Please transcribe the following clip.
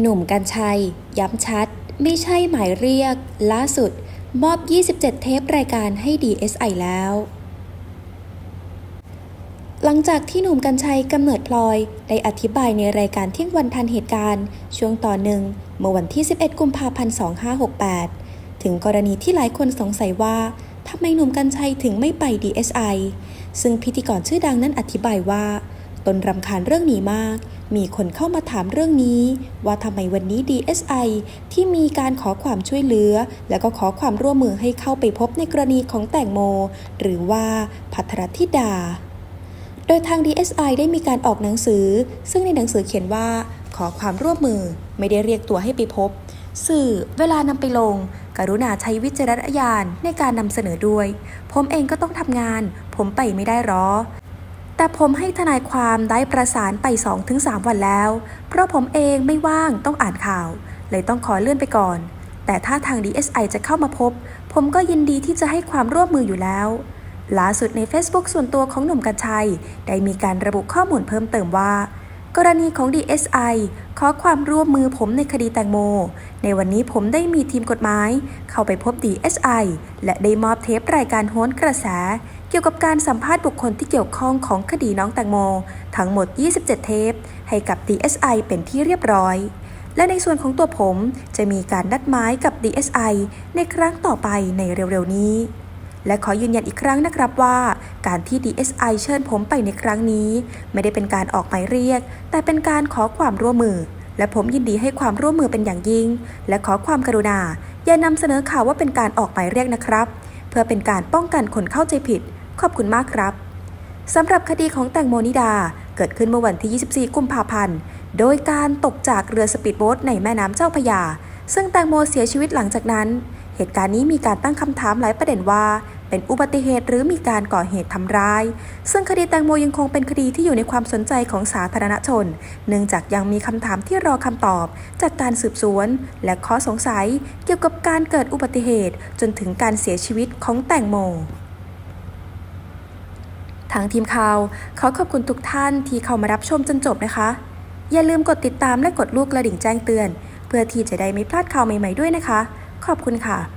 หนุ่มกัญชัย ย้ำชัด ไม่ใช่หมายเรียก ล่าสุด มอบ 27 เทปรายการให้ DSI แล้ว หลังจากที่หนุ่มกัญชัยกำเนิดพลอย ได้อธิบายในรายการเที่ยงวันทันเหตุการณ์ ช่วงต่อหนึ่งเมื่อวันที่ 11 กุมภาพันธ์ 2568 ถึงกรณีที่หลายคนสงสัยว่าทำไมหนุ่มกัญชัยถึงไม่ไป DSI ซึ่งพิธีกรชื่อดังนั้นอธิบายว่า ตนรำคาญเรื่องนี้มาก มีคนเข้ามาถามเรื่องนี้ ว่าทำไมวันนี้ DSI ที่มีการขอความช่วยเหลือ และก็ขอความร่วมมือให้เข้าไปพบในกรณีของแตงโม หรือว่าพัทรธิดา โดยทาง DSI ได้มีการออกหนังสือ ซึ่งในหนังสือเขียนว่าขอความร่วมมือไม่ได้เรียกตัวให้ไปพบ สื่อเวลานำไปลง กรุณาใช้วิจารณญาณในการนำเสนอด้วย ผมเองก็ต้องทำงาน ผมไปไม่ได้หรอ แต่ผมให้ทนายความได้ประสานไป 2-3 วันแล้ว เพราะผมเองไม่ว่างต้องอ่านข่าว เลยต้องขอเลื่อนไปก่อน แต่ถ้าทาง DSI จะเข้ามาพบ ผมก็ยินดีที่จะให้ความร่วมมืออยู่แล้ว ล่าสุดใน Facebook ส่วนตัวของหนุ่มกัญชัย ได้มีการระบุข้อมูลเพิ่มเติมว่า กรณีของ DSI ขอความร่วมมือผมในคดีแตงโม ในวันนี้ผมได้มีทีมกฎหมาย เข้าไปพบ DSI และได้มอบเทปรายการโหนกระแส เกี่ยวกับการสัมภาษณ์บุคคลที่เกี่ยวข้องของคดีน้องแตงโม ทั้งหมด 27 เทป ให้กับ DSI เป็นที่เรียบร้อย และในส่วนของตัวผมจะมีการนัดหมายกับ DSI ในครั้งต่อไปในเร็วๆนี้ และขอยืนยันอีกครั้งนะครับว่า การที่ DSI เชิญผมไปในครั้งนี้ ไม่ได้เป็นการออกหมายเรียก แต่เป็นการขอความร่วมมือ และผมยินดีให้ความร่วมมือเป็นอย่างยิ่ง และขอความกรุณาอย่านำเสนอข่าวว่าเป็นการออกหมายเรียกนะครับ พื่อเป็นการป้องกันคนเข้าใจผิด ขอบคุณมากครับสำหรับคดีของแตงโมนิดาเกิดขึ้นเมื่อวันที่ 24 กุมภาพันธ์ โดยการตกจากเรือสปีดโบ๊ทในแม่น้ำเจ้าพยา ซึ่งแตงโมเสียชีวิตหลังจากนั้น เหตุการณ์นี้มีการตั้งคำถามหลายประเด็นว่า เป็นอุบัติเหตุหรือมีการก่อเหตุทำร้าย ซึ่งคดีแตงโมยังคงเป็นคดีที่อยู่ในความสนใจของสาธารณชน เนื่องจากยังมีคำถามที่รอคำตอบ จากการสืบสวน และข้อสงสัยเกี่ยวกับการเกิดอุบัติเหตุ จนถึงการเสียชีวิตของแตงโมทางทีมข่าวขอขอบคุณทุกท่านที่เข้ามารับชมจนจบนะคะ อย่าลืมกดติดตามและกดลูกกระดิ่งแจ้งเตือน เพื่อที่จะได้ไม่พลาดข่าวใหม่ๆด้วยนะคะ ขอบคุณค่ะ